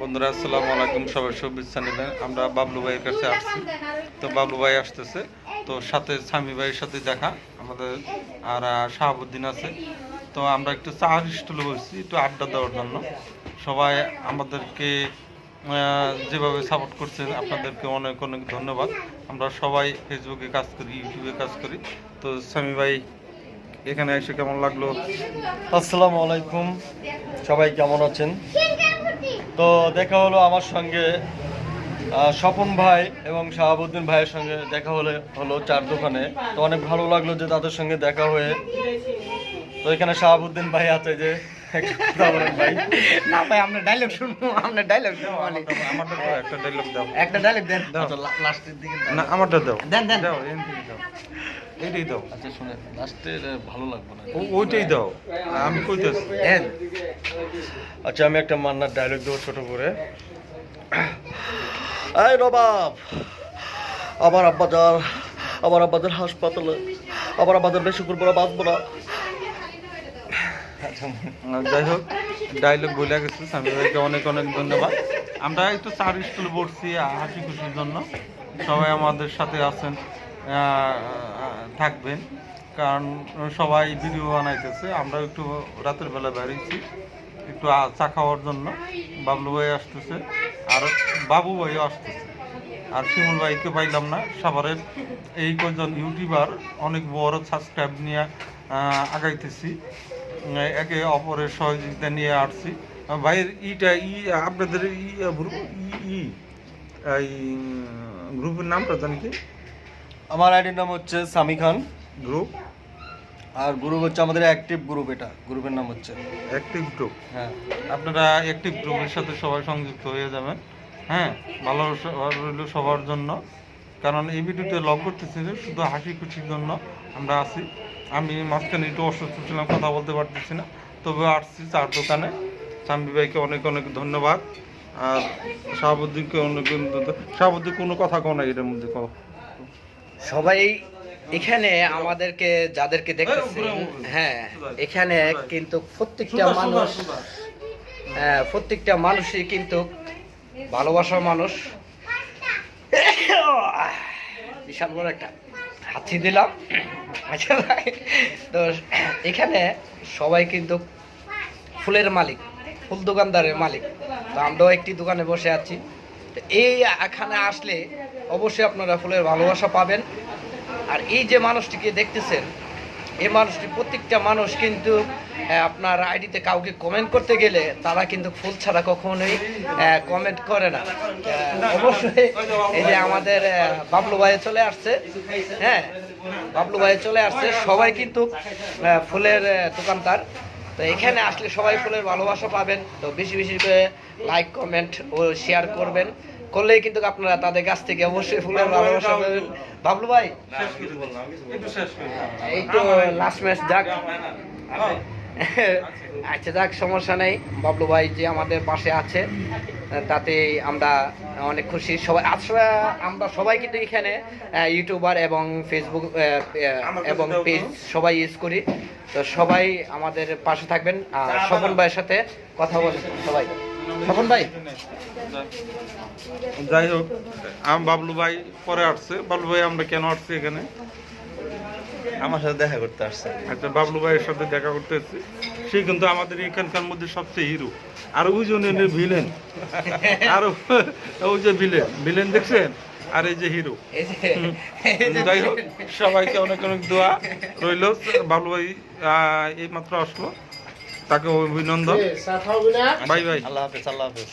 বন্ধুরা, আসসালামু আলাইকুম। সবাই শুভেচ্ছা নেবেন। আমরা বাবলু ভাইয়ের কাছে আসছি। তো বাবলু ভাই আসতেছে। তো সাথে স্বামী ভাইয়ের সাথে দেখা আমাদের, আর শাহাবুদ্দিন আছে। তো আমরা একটু চার স্টলে বসছি, একটু আড্ডা দেওয়ার জন্য। সবাই আমাদেরকে যেভাবে সাপোর্ট করছেন, আপনাদেরকে অনেক অনেক ধন্যবাদ। আমরা সবাই ফেসবুকে কাজ করি ইউটিউবে কাজ করি। তো স্বামী ভাই, এখানে এসে কেমন লাগল? আসসালামু আলাইকুম। সবাই কেমন আছেন? তো দেখা হলো আমার সঙ্গে স্বপন ভাই এবং শাহাবুদ্দিন ভাইয়ের সঙ্গে দেখা হলে হলো চার দোকানে। তো অনেক ভালো লাগল যে তাদের সঙ্গে দেখা হয়ে। তো এখানে শাহাবুদ্দিন ভাই আছে যে না ভাই আমরা ডায়লগ শুনব আমরা ডায়লগ শুনব আমারটা দাও, একটা ডায়লগ দাও। একটা ডায়লগ দেন। দাও। আচ্ছা, লা- লাস্টের দিকে না আমারটা দাও। দেন, দেন। দাও দাও। এইটাই দাও। আচ্ছা শুনে লাস্টের ভালো লাগবে না। ও- ওইটাই দাও। আমি কইতেছি। দেন। আচ্ছা আমি একটা মান্নার ডায়লগ দেবো ছোট করে। নবাব! আমার আব্বাজার আমার আব্বাজার হাসপাতালে, আমার আব্বাজার বেশি করব না বাঁচবো না। যাই হোক ডায়লগ বলে গেছে স্বামী ভাইকে অনেক অনেক ধন্যবাদ। আমরা একটু চার স্কুল পড়ছি হাসি খুশির জন্য। সবাই আমাদের সাথে আছেন থাকবেন। কারণ সবাই ভিডিও বানাইতেছে আমরা একটু রাতের বেলা বেরিয়েছি। একটু চা খাওয়ার জন্য। বাবলু ভাই আসতেছে। আর বাবু ভাইও আসতেছে। আর শিমুল ভাইকে পাইলাম না। সাভারের এই কজন ইউটিউবার অনেক বড় সাবস্ক্রাইব নিয়ে আগাইতেছি। একে অপরের সহযোগিতা নিয়ে আসছি। ভাইয়ের ইটা ই আপনাদের ই ই এই গ্রুপের নামটা জানি কি? আমার আইডির নাম হচ্ছে সামি খান। গ্রুপ। আর গ্রুপ হচ্ছে আমাদের অ্যাক্টিভ গ্রুপ এটা। গ্রুপের নাম হচ্ছে। অ্যাক্টিভ গ্রুপ হ্যাঁ। আপনারা অ্যাক্টিভ গ্রুপের সাথে সবাই সংযুক্ত হয়ে যাবেন। হ্যাঁ? ভালো রইল সবার জন্য। কারণ এই ভিডিওতে লগ করতেছি যে শুধু হাসি খুশির জন্য আমরা আছি। আমি মাঝখানে একটু অসুস্থ ছিলাম কথা বলতে পারতেছি না। তবে আসছি চার দোকানে। স্বামী ভাইকে অনেক অনেক ধন্যবাদ। আর শাহাবুদ্দিনকে অনেক। শাহাবুদ্দিন কোনো কথা কো না এটার মধ্যে সবাই এখানে আমাদেরকে যাদেরকে দেখতেছে হ্যাঁ এখানে কিন্তু প্রত্যেকটা মানুষ হ্যাঁ, প্রত্যেকটা মানুষই কিন্তু ভালোবাসার মানুষ। বিশাল বড় একটা হাতি দিলাম। আচ্ছা তো এখানে সবাই কিন্তু ফুলের মালিক ফুল দোকানদারের মালিক। তো আমরাও একটি দোকানে বসে আছি। তো এই এখানে আসলে অবশ্যই আপনারা ফুলের ভালোবাসা পাবেন। আর এই যে মানুষটিকে দেখতেছেন, এই মানুষটি প্রত্যেকটা মানুষ কিন্তু আপনার আইডিতে কাউকে কমেন্ট করতে গেলে তারা কিন্তু ফুল ছাড়া কখনোই কমেন্ট করে না। অবশ্যই এই যে আমাদের বাবলু ভাই চলে আসছে। হ্যাঁ বাবলু ভাই চলে আসছে। সবাই কিন্তু ফুলের দোকানদার। তো এখানে আসলে সবাই ফুলের ভালোবাসা পাবেন। তো বেশি বেশি করে লাইক কমেন্ট ও শেয়ার করবেন। করলেই কিন্তু আপনারা তাদের কাছ থেকে অবশ্যই ফুলের ভালোবাসা পাবেন। বাবলু ভাই? একটু শেষ করি। এই তো লাস্ট ম্যাচ যাক। আচ্ছা যাক সমস্যা নেই। বাবলু ভাই যে আমাদের পাশে আছে তাতে আমরা অনেক খুশি। সবাই আসলে আমরা সবাই কিন্তু এখানে ইউটিউবার এবং ফেসবুক এবং পেজ সবাই ইউজ করি। তো সবাই আমাদের পাশে থাকবেন। আর স্বপন ভাইয়ের সাথে কথা বলেন সবাই। স্বপন ভাই? যাই হোক আম বাবলু ভাই পরে আসছে। বাবলু ভাই আমরা কেন আসছি এখানে? আমার সাথে দেখা করতে আসছে। আচ্ছা বাবলু ভাইয়ের সাথে দেখা করতে এসেছি। সে কিন্তু আমাদের এখানকার মধ্যে সবচেয়ে হিরো আর ওই জন্য ভিলেন আর ওই যে ভিলেন ভিলেন দেখছেন? আর এই যে হিরো যাই হোক সবাইকে অনেক অনেক দোয়া রইল। বাবলু ভাই এই মাত্র আসলো। তাকে অভিনন্দন। Bye bye. আল্লাহ হাফেজ আল্লাহ হাফেজ।